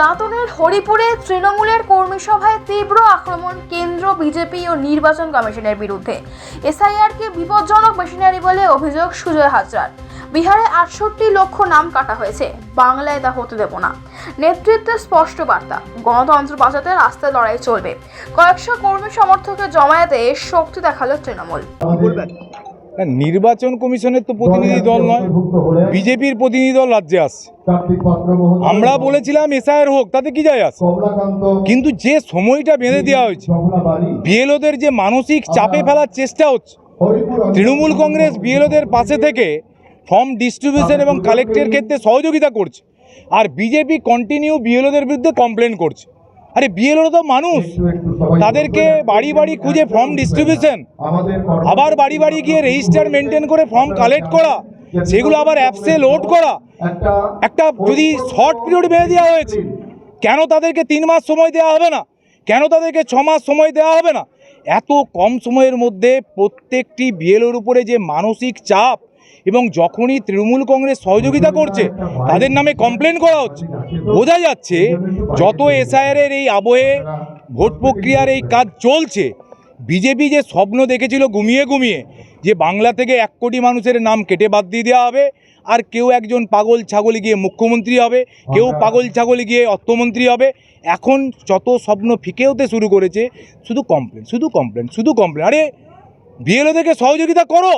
দাঁতনের হরিপুরে তৃণমূলের কর্মী সভায় তীব্র আক্রমণ কেন্দ্র বিজেপি ও নির্বাচন কমিশনের বিরুদ্ধে। এসআইআরকে বিপজ্জনক মেশিনারি বলে অভিযোগ সুজয় হাজরার। বিহারে আটষট্টি লক্ষ নাম কাটা হয়েছে, বাংলায় তা হতে দেব না। নেতৃত্বের স্পষ্ট বার্তা, গণতন্ত্র বাঁচাতে রাস্তায় লড়াই চলবে। কয়েকশো কর্মী সমর্থকের জমায়েতে শক্তি দেখাল তৃণমূল। নির্বাচন কমিশনের তো প্রতিনিধি দল নয় বিজেপির প্রতিনিধি দল রাজ্যে আসছে। আমরা বলেছিলাম এসআইআর হোক তাতে কি যায় আসে? কিন্তু যে সময়টা বেঁধে দেওয়া হয়েছে বিএলওদের যে মানসিক চাপে ফেলার চেষ্টা হচ্ছে তৃণমূল কংগ্রেস বিএলওদের পাশে থেকে ফর্ম ডিস্ট্রিবিউশন এবং কালেক্টের ক্ষেত্রে সহযোগিতা করছে আর বিজেপি কন্টিনিউ বিএলওদের বিরুদ্ধে কমপ্লেন করছে। আরে বিএলও তো মানুষ। তাদেরকে বাড়ি বাড়ি খুঁজে ফর্ম ডিস্ট্রিবিউশন আবার বাড়ি বাড়ি গিয়ে রেজিস্টার মেনটেন করে ফর্ম কালেক্ট করা। সেগুলো আবার অ্যাপসে লোড করা। একটা যদি শর্ট পিরিয়ড বেঁধে দেওয়া হয়েছে কেন তাদেরকে তিন মাস সময় দেওয়া হবে না? কেন তাদেরকে ছ মাস সময় দেওয়া হবে না? এত কম সময়ের মধ্যে প্রত্যেকটি বিএলওর উপরে যে মানসিক চাপ এবং যখনই তৃণমূল কংগ্রেস সহযোগিতা করছে, তাদের নামে কমপ্লেন করা হচ্ছে। বোঝা যাচ্ছে, যত এসআইআরের এই আবহে ভোট প্রক্রিয়ার এই কাজ চলছে বিজেপি যে স্বপ্ন দেখেছিল ঘুমিয়ে ঘুমিয়ে, যে বাংলা থেকে এক কোটি মানুষের নাম কেটে বাদ দিয়ে দেওয়া হবে, আর কেউ একজন পাগল ছাগলে গিয়ে মুখ্যমন্ত্রী হবে, কেউ পাগল ছাগলে গিয়ে অর্থমন্ত্রী হবে, এখন যত স্বপ্ন ফিকে হতে শুরু করেছে, শুধু কমপ্লেন শুধু কমপ্লেন শুধু কমপ্লেন আরে বিএলও থেকে সহযোগিতা করো।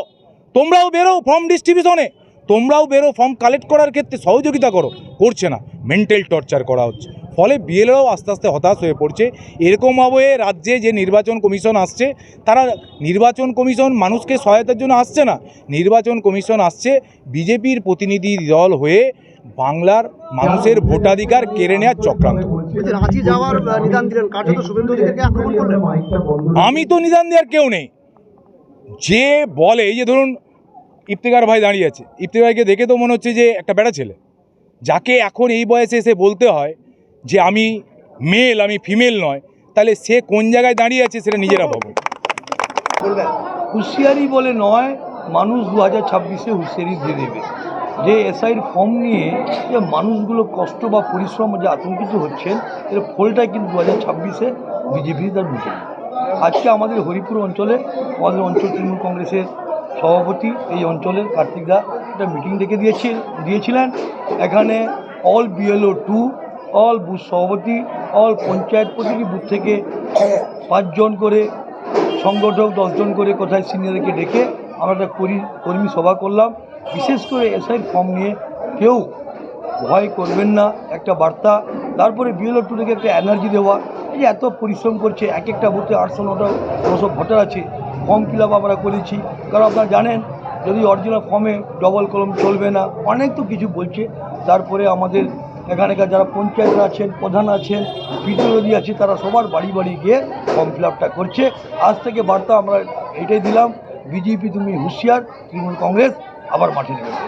তোমরাও বেরো ফর্ম ডিস্ট্রিবিউশনে তোমরাও বেরো ফর্ম কালেক্ট করার ক্ষেত্রে সহযোগিতা করো। করছে না। মেন্টাল টর্চার করা হচ্ছে। ফলে বিএলও আস্তে আস্তে হতাশ হয়ে পড়ছে। এরকম আবহে রাজ্যে যে নির্বাচন কমিশন আসছে তারা নির্বাচন কমিশন মানুষকে সহায়তার জন্য আসছে না। নির্বাচন কমিশন আসছে বিজেপির প্রতিনিধি দল হয়ে বাংলার মানুষের ভোটাধিকার কেড়ে নেওয়ার চক্রান্ত। আমি তো নিদান দেওয়ার কেউ নেই। যে বলে এই যে ধরুন ইফতেকার ভাই দাঁড়িয়ে আছে। ইফতেকার ভাইকে দেখে তো মনে হচ্ছে যে একটা বেড়া ছেলে। যাকে এখন এই বয়সে এসে বলতে হয় যে আমি মেল আমি ফিমেল নয়, তাহলে সে কোন জায়গায় দাঁড়িয়ে আছে সেটা নিজেরা ভাবো। হুঁশিয়ারি বলে নয়, মানুষ দু হাজার ছাব্বিশে হুঁশিয়ারি দিয়ে দেবে। যে এসআইর ফর্ম নিয়ে যে মানুষগুলো কষ্ট বা পরিশ্রম যে আতঙ্কিত হচ্ছেন, এর ফলটা কিন্তু দু হাজার ছাব্বিশে বিজেপি তার বুঝে আজকে আমাদের হরিপুর অঞ্চলে, আমাদের অঞ্চল তৃণমূল কংগ্রেসের সভাপতি এই অঞ্চলের কার্তিক দা একটা মিটিং ডেকে দিয়েছি, দিয়েছিলেন। এখানে all BLO to all booth সভাপতি অল পঞ্চায়েত প্রতিটি বুথ থেকে পাঁচজন করে সংগঠক দশজন করে কোথায় সিনিয়রকে ডেকে আমরা একটা কর্মী সভা করলাম। বিশেষ করে এসআই ফর্ম নিয়ে কেউ ভয় করবেন না, একটা বার্তা। তারপরে বিএলও টু থেকে একটা এনার্জি দেওয়া। এই যে এত পরিশ্রম করছে, এক একটা বুথে আটশো নটা, নশো ভোটার আছে। ফর্ম ফিল আমরা করেছি। কারণ আপনারা জানেন, যদি অরিজিনাল ফর্মে ডবল কলম চলবে না, অনেক তো কিছু বলছে। তারপরে আমাদের এখানকার যারা পঞ্চায়েত আছেন, প্রধান আছেন বিদ্যুৎ আছে, তারা সবার বাড়ি বাড়ি গিয়ে ফর্ম ফিল করছে। আজ থেকে বার্তা আমরা এটাই দিলাম, বিজেপি তুমি হুঁশিয়ার, তৃণমূল কংগ্রেস আবার মাঠে নেমেছে